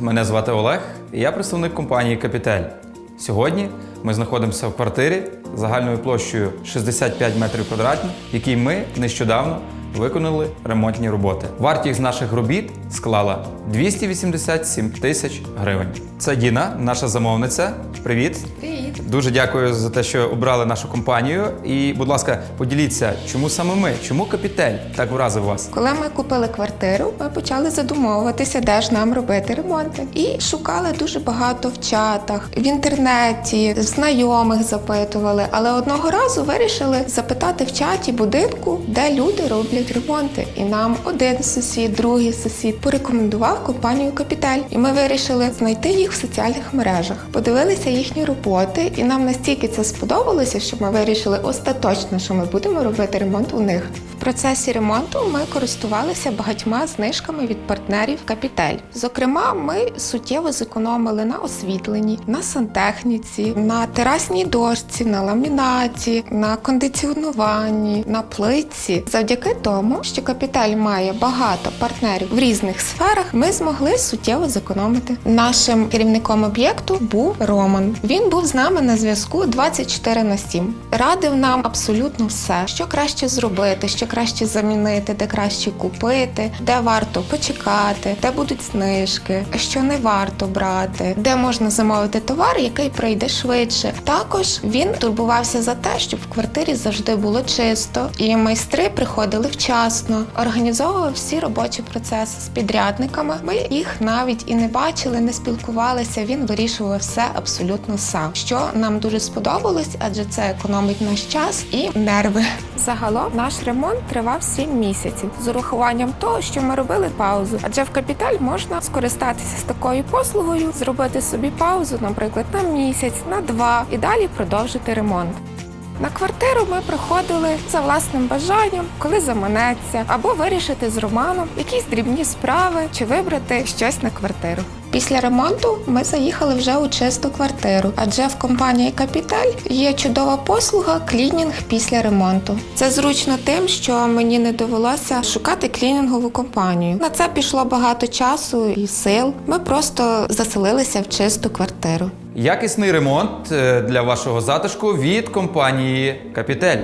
Мене звати Олег, і я представник компанії Капітель. Сьогодні ми знаходимося в квартирі загальною площею 65 метрів квадратних, в якій ми нещодавно виконали ремонтні роботи. Вартість наших робіт склала 287 тисяч гривень. Це Діна, наша замовниця. Привіт! Привіт! Дуже дякую за те, що обрали нашу компанію. І, будь ласка, поділіться, чому саме ми, чому капітель так вразив вас? Коли ми купили квартиру, ми почали задумовуватися, де ж нам робити ремонти. І шукали дуже багато в чатах, в інтернеті, знайомих запитували. Але одного разу вирішили запитати в чаті будинку, де люди роблять ремонти. І нам один сусід, другий сусід порекомендував компанію Капітель. І ми вирішили знайти їх в соціальних мережах. Подивилися їхні роботи, і нам настільки це сподобалося, що ми вирішили остаточно, що ми будемо робити ремонт у них. В процесі ремонту ми користувалися багатьма знижками від партнерів Капітель. Зокрема, ми суттєво зекономили на освітленні, на сантехніці, на терасній дошці, на ламінаті, на кондиціонуванні, на плитці. Завдяки тому, що Капітель має багато партнерів в різних сферах, ми змогли суттєво зекономити. Нашим керівником об'єкту був Роман. Він був з нами на зв'язку 24 на 7. Радив нам абсолютно все, що краще зробити, що краще замінити, де краще купити, де варто почекати, де будуть знижки, що не варто брати, де можна замовити товар, який прийде швидше. Також він турбувався за те, щоб в квартирі завжди було чисто, і майстри приходили вчасно, організовував всі робочі процеси з підрядниками. Ми їх навіть і не бачили, не спілкувалися. Він вирішував все абсолютно сам, що нам дуже сподобалось, адже це економить наш час і нерви. Загалом наш ремонт тривав 7 місяців з урахуванням того, що ми робили паузу. Адже в капіталь можна скористатися з такою послугою, зробити собі паузу, наприклад, на місяць, на два, і далі продовжити ремонт. На квартиру ми приходили за власним бажанням, коли заманеться, або вирішити з Романом якісь дрібні справи чи вибрати щось на квартиру. Після ремонту ми заїхали вже у чисту квартиру, адже в компанії Капіталь є чудова послуга клінінг після ремонту. Це зручно тим, що мені не довелося шукати клінінгову компанію. На це пішло багато часу і сил. Ми просто заселилися в чисту квартиру. Якісний ремонт е, для вашого затишку від компанії Капітель.